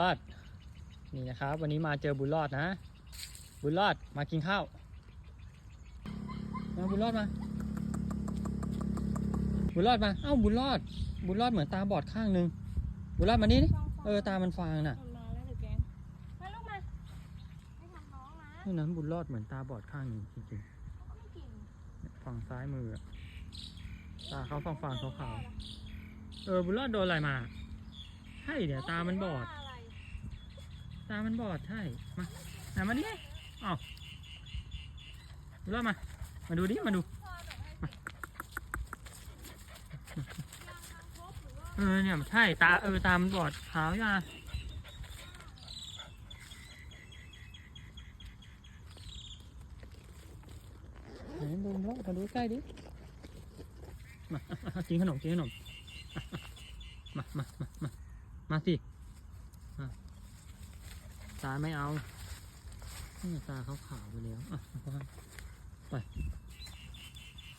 รอดนี่นะครับ วันนี้มาเจอบุญรอดนะ บุญรอดมากินข้าวมาบุญรอดมา บุญรอดมาเอ้าบุญรอด บุญรอดเหมือนตาบอดข้างหนึง บุญรอดมานี่ดิเออตามันฟางน่ะมันมาแล้วเดี๋ยวแกงมาลูกมาไม่ทำน้องนะนี่นั้นบุญรอดเหมือนตาบอดข้างหนึงจริงเขาก็ไม่กินๆฝั่งซ้ายมืออะตาเขาฟางๆขาวๆเออบุญรอดโดนอะไรมาใช่เดี๋ยวตามันบอดอะไร ตามันบอดใช่ มาไหนมาดิอ้าวดูแล้วมา มาดูดิ มาดูเออเนี่ยใช่ตาเออตามันบอดขาวยาไหนดูแล้วมาดูใกล้ดิ มากินขนมกินขนม มามามามามาสิ ตาไม่เอานี่ตาเขาขาวไปแล้วอะไป